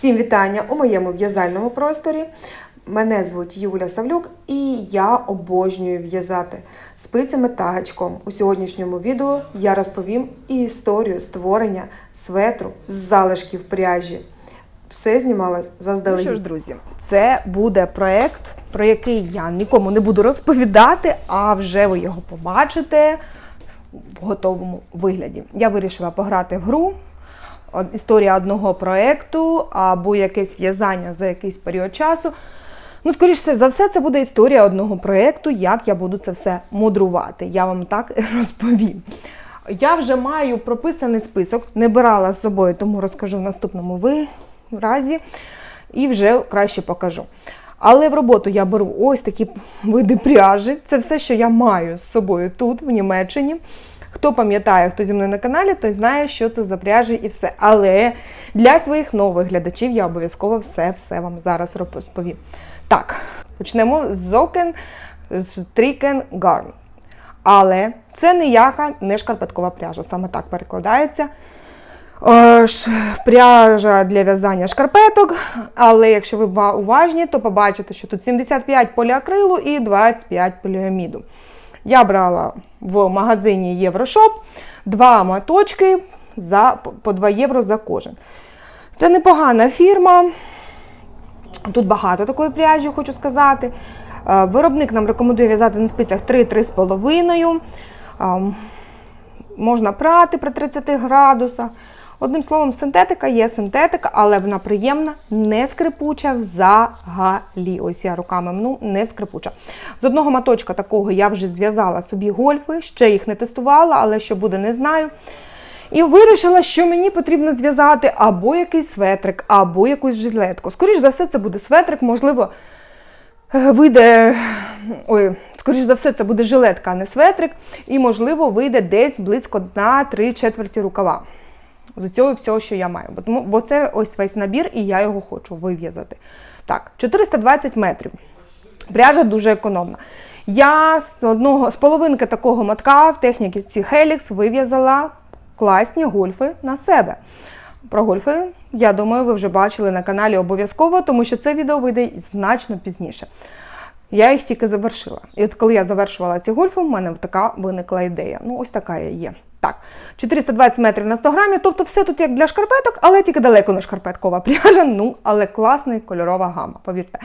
Всім вітання у моєму в'язальному просторі. Мене звуть Юля Савлюк і я обожнюю в'язати спицями та гачком. У сьогоднішньому відео я розповім історію створення светру з залишків пряжі. Все знімалось Ну що заздалегідь. ж, друзі, це буде проєкт, про який я нікому не буду розповідати, а вже ви його побачите в готовому вигляді. Я вирішила пограти в гру. Історія одного проєкту або якесь в'язання за якийсь період часу. Ну, скоріше за все, це буде історія одного проєкту, як я буду це все мудрувати. Я вам так розповім. Я вже маю прописаний список, не брала з собою, тому розкажу в наступному разі і вже краще покажу. Але в роботу я беру ось такі види пряжі. Це все, що я маю з собою тут, в Німеччині. Хто пам'ятає, хто зі мною на каналі, той знає, що це за пряжі і все. Але для своїх нових глядачів я обов'язково все-все вам зараз розповім. Так, почнемо з Zoken Stricken Garn. Але це ніяка не шкарпеткова пряжа, саме так перекладається. Е, Пряжа для в'язання шкарпеток, але якщо ви уважні, то побачите, що тут 75 поліакрилу і 25 поліаміду. Я брала в магазині Єврошоп два моточки за, по 2 євро за кожен. Це непогана фірма. Тут багато такої пряжі, хочу сказати. Е, Виробник нам рекомендує в'язати на спицях 3-3,5. Можна прати при 30 градусах. Одним словом, синтетика є синтетика, але вона приємна, не скрипуча взагалі. Ось я руками мну, не скрипуча. З одного моточка такого я вже зв'язала собі гольфи, ще їх не тестувала, але що буде, не знаю. І вирішила, що мені потрібно зв'язати або якийсь светрик, або якусь жилетку. Скоріше за все, це буде светрик, можливо, вийде. Ой, скоріш за все, це буде жилетка, а не светрик. І, можливо, вийде десь близько на 3 четверті рукава. З цього всього, що я маю. Бо, бо це ось весь набір, і я його хочу вив'язати. Так, 420 метрів. Пряжа дуже економна. Я з одного з половинки такого мотка в техніці Helix вив'язала класні гольфи на себе. Про гольфи, я думаю, ви вже бачили на каналі обов'язково, тому що це відео вийде значно пізніше. Я їх тільки завершила. І от коли я завершувала ці гольфи, в мене така виникла ідея. Ну, ось така я є. Так, 420 метрів на 100 грамів, тобто все тут як для шкарпеток, але тільки далеко не шкарпеткова пряжа. Ну, але класний кольорова гама, повірте.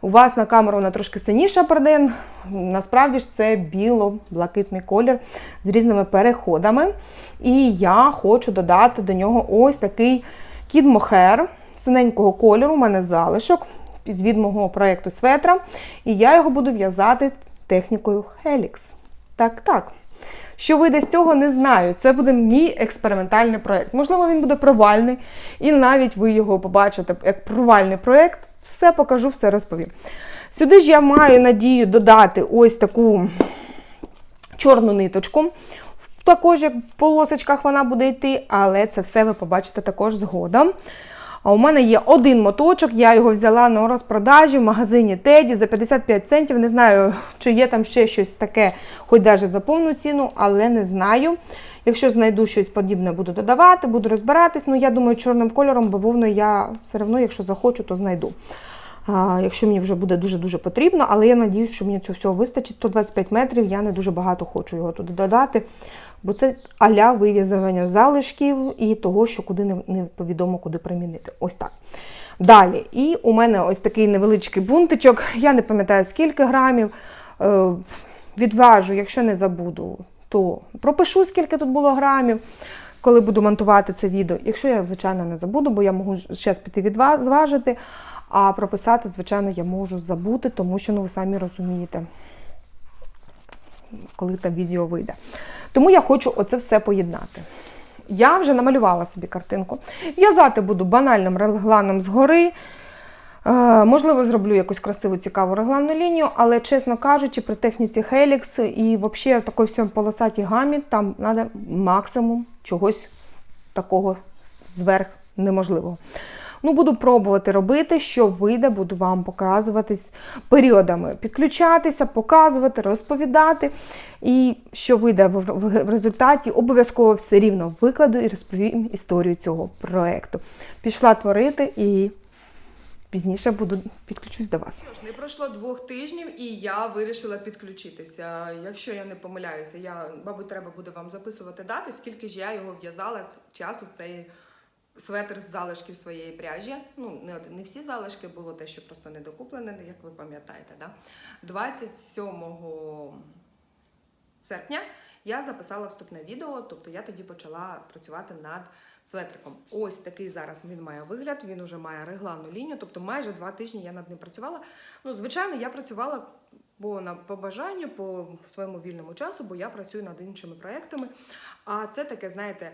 У вас на камеру вона трошки синіша передає. Насправді ж це біло-блакитний колір з різними переходами. І я хочу додати до нього ось такий кід мохер синенького кольору. У мене залишок від мого проєкту светра. І я його буду в'язати технікою Helix. Так, так. Що вийде з цього, не знаю. Це буде мій експериментальний проєкт. Можливо, він буде провальний, і навіть ви його побачите як провальний проєкт. Все покажу, все розповім. Сюди ж я маю надію додати ось таку чорну ниточку. Також як в полосочках вона буде йти, але це все ви побачите також згодом. А у мене є один моточок, я його взяла на розпродажі в магазині Теді за 55 центів. Не знаю, чи є там ще щось таке, хоч навіть за повну ціну, але не знаю. Якщо знайду щось подібне, буду додавати, буду розбиратись. Ну, я думаю, чорним кольором бавовною я все одно, якщо захочу, то знайду. А, якщо мені вже буде дуже-дуже потрібно, але я надіюсь, що мені цього всього вистачить. 125 метрів, я не дуже багато хочу його туди додати, бо це аля вив'язування залишків і того, що куди не, повідомо, куди примінити. Ось так. Далі, і у мене ось такий невеличкий бунтичок. Я не пам'ятаю скільки грамів. Е, відважу, якщо не забуду, то пропишу, скільки тут було грамів, коли буду монтувати це відео. Якщо я, звичайно, не забуду, бо я можу зараз піти відва- зважити, а прописати, звичайно, я можу забути, тому що ну, ви самі розумієте, коли там відео вийде. Тому я хочу оце все поєднати. Я вже намалювала собі картинку. В'язати буду банальним регланом згори. Е, Можливо, зроблю якусь красиву, цікаву регланну лінію, але, чесно кажучи, при техніці Helix і взагалі в такій всьому полосатій гамі там треба максимум чогось такого зверх неможливого. Ну, буду пробувати робити, що вийде, буду вам показуватись періодами, підключатися, показувати, розповідати. І що вийде в, результаті, обов'язково все рівно викладу і розповім історію цього проекту. Пішла творити і пізніше буду підключусь до вас. Не пройшло двох тижнів, і я вирішила підключитися. Якщо я не помиляюся, я, мабуть, треба буде вам записувати дати, скільки ж я його в'язала часу цей светр з залишків своєї пряжі. Ну, не, не всі залишки, було те, що просто не докуплене, як ви пам'ятаєте. Да? 27 серпня я записала вступне відео, тобто я тоді почала працювати над светриком. Ось такий зараз він має вигляд, він уже має регланну лінію, тобто майже два тижні я над ним працювала. Ну, звичайно, я працювала бо на по бажанню, по своєму вільному часу, бо я працюю над іншими проектами. А це таке, знаєте,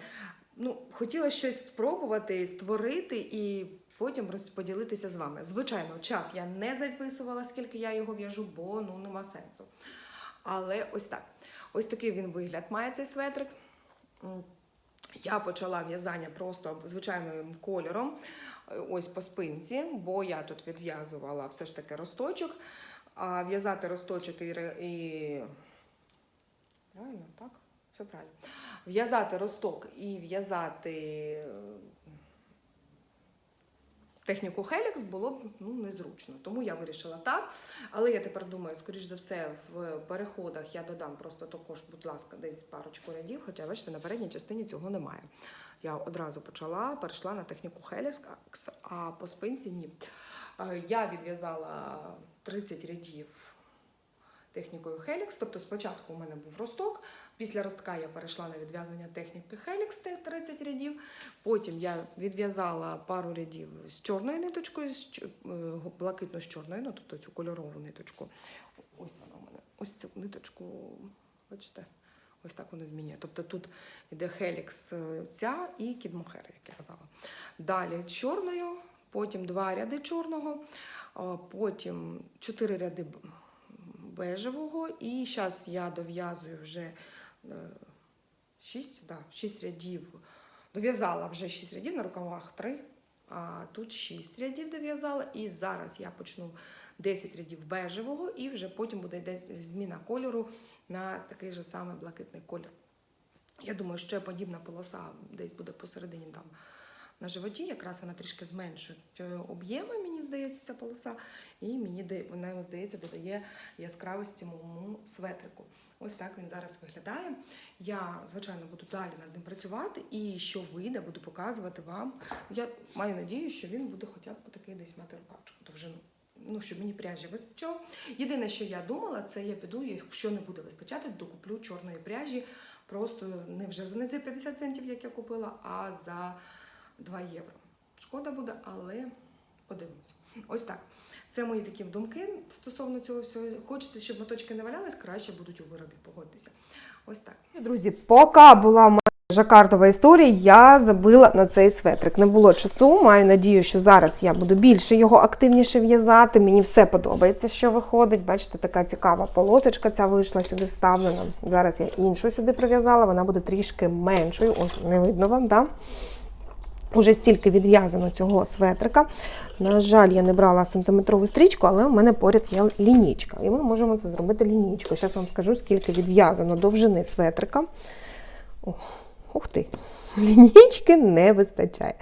ну, хотіла щось спробувати, створити і потім розподілитися з вами. Звичайно, час я не записувала, скільки я його в'яжу, бо ну нема сенсу. Але ось так. Ось такий він вигляд має цей светрик. Я почала в'язання просто звичайним кольором, е, ось по спинці, бо я тут відв'язувала все ж таки росточок. А в'язати росточок і... правильно, так? Все правильно. В'язати росток і в'язати е, техніку Helix було б ну, незручно. Тому я вирішила так. Але я тепер думаю, скоріш за все, в переходах я додам просто також, будь ласка, десь парочку рядів, хоча, бачите, на передній частині цього немає. Я одразу почала, перейшла на техніку Helix, а по спинці ні. Е, Я відв'язала 30 рядів технікою Helix, тобто спочатку у мене був росток, після ростка я перейшла на відв'язання техніки Helix 30 рядів, потім я відв'язала пару рядів з чорною ниточкою, е, блакитно з чорною, ну тобто цю кольорову ниточку. Ось вона у мене. Ось цю ниточку, бачите, ось так воно змінює. Тобто тут йде е, ця і кідмохер, як я казала. Далі чорною, потім два ряди чорного, потім чотири ряди бежевого. І зараз я дов'язую вже е, шість, да, шість рядів. Дов'язала вже шість рядів на рукавах три. А тут шість рядів дов'язала. І зараз я почну 10 рядів бежевого, і вже потім буде зміна кольору на такий же самий блакитний колір. Я думаю, ще подібна полоса десь буде посередині там на животі, якраз вона трішки зменшить е, об'єми, здається, ця полоса, і мені вона, здається, додає яскравості моєму светрику. Ось так він зараз виглядає. Я, звичайно, буду далі над ним працювати, і що вийде, буду показувати вам. Я маю надію, що він буде хоча б такий десь мати рукавчик довжину. Ну, щоб мені пряжі вистачало. Єдине, що я думала, це я піду, якщо не буде вистачати, докуплю чорної пряжі. Просто не вже не за 50 центів, як я купила, а за 2 євро. Шкода буде, але подивимось. Ось так. Це мої такі думки стосовно цього всього. Хочеться, щоб моточки не валялись, краще будуть у виробі погодитися. Ось так. Друзі, поки була в мене жакартова історія, я забила на цей светрик. Не було часу. Маю надію, що зараз я буду більше його активніше в'язати. Мені все подобається, що виходить. Бачите, така цікава полосочка ця вийшла сюди вставлена. Зараз я іншу сюди прив'язала, вона буде трішки меншою. Ось не видно вам, так? Да? Уже стільки відв'язано цього светрика. На жаль, я не брала сантиметрову стрічку, але у мене поряд є лінійка. І ми можемо це зробити лінійкою. Зараз вам скажу, скільки відв'язано довжини светрика. О, ух ти, лінійки не вистачає.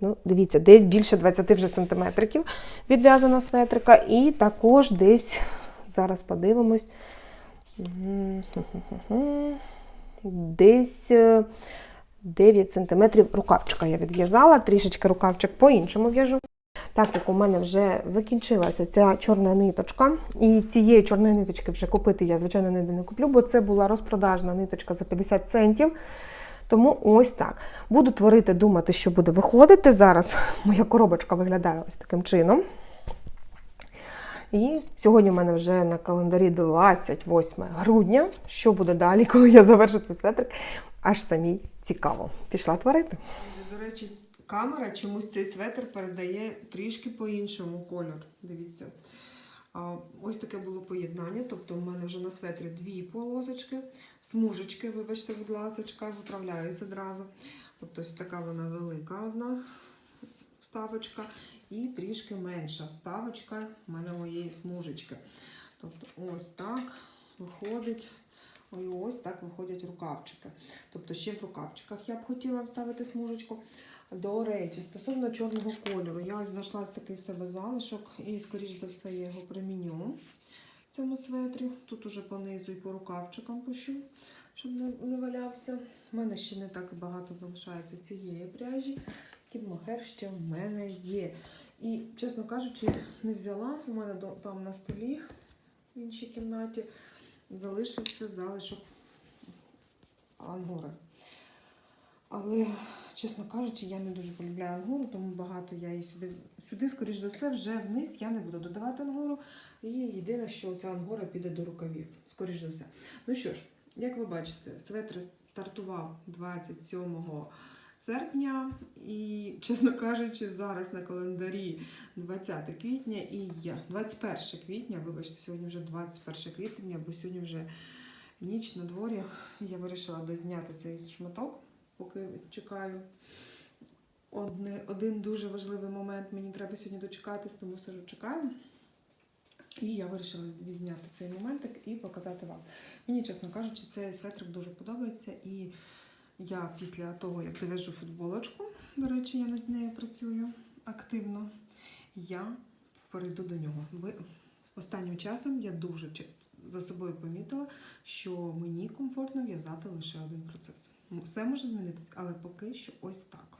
Ну, дивіться, десь більше 20 вже сантиметриків відв'язано светрика. І також десь, зараз подивимось, десь. Е, 9 см рукавчика я відв'язала, трішечки рукавчик по-іншому в'яжу. Так як у мене вже закінчилася ця чорна ниточка, і цієї чорної ниточки вже купити я, звичайно, ніде не куплю, бо це була розпродажна ниточка за 50 центів. Тому ось так. Буду творити, думати, що буде виходити. Зараз моя коробочка виглядає ось таким чином. І сьогодні у мене вже на календарі 28 грудня. Що буде далі, коли я завершу цей светрик? Аж самій цікаво. Пішла творити. До речі, камера чомусь цей светр передає трішки по-іншому кольор. Дивіться. Ось таке було поєднання. Тобто, у мене вже на светрі дві полосочки, смужечки, вибачте, будь ласка, виправляюсь одразу. Тобто, ось така вона велика одна. вставочка і трішки менша вставочка в мене моєї смужечки. Тобто ось так виходить. І ось так виходять рукавчики. Тобто ще в рукавчиках я б хотіла вставити смужечку. До речі, стосовно чорного кольору, я знайшла такий себе залишок і, скоріш за все, я його приміню в цьому светрі. Тут уже понизу і по рукавчикам пущу, щоб не, не валявся. У мене ще не так багато залишається цієї пряжі. Кідмогер ще в мене є. І, чесно кажучи, не взяла. У мене там на столі в іншій кімнаті залишився залишок ангори. Але, чесно кажучи, я не дуже полюбляю ангору, тому багато я її сюди, сюди, скоріш за все, вже вниз я не буду додавати ангору. І єдине, що ця ангора піде до рукавів, скоріш за все. Ну що ж, як ви бачите, светр стартував 27 серпня, і, чесно кажучи, зараз на календарі 20 квітня і я 21 квітня, вибачте, сьогодні вже 21 квітня, бо сьогодні вже ніч на дворі. Я вирішила дозняти цей шматок, поки чекаю. Одне, один дуже важливий момент. Мені треба сьогодні дочекатись, тому сижу чекаю. І я вирішила відзняти цей моментик і показати вам. Мені, чесно кажучи, цей светрик дуже подобається. І я після того, як дов'яжу футболочку, до речі, я над нею працюю активно, я перейду до нього. Останнім часом я дуже за собою помітила, що мені комфортно в'язати лише один процес. Все може змінитися, але поки що ось так.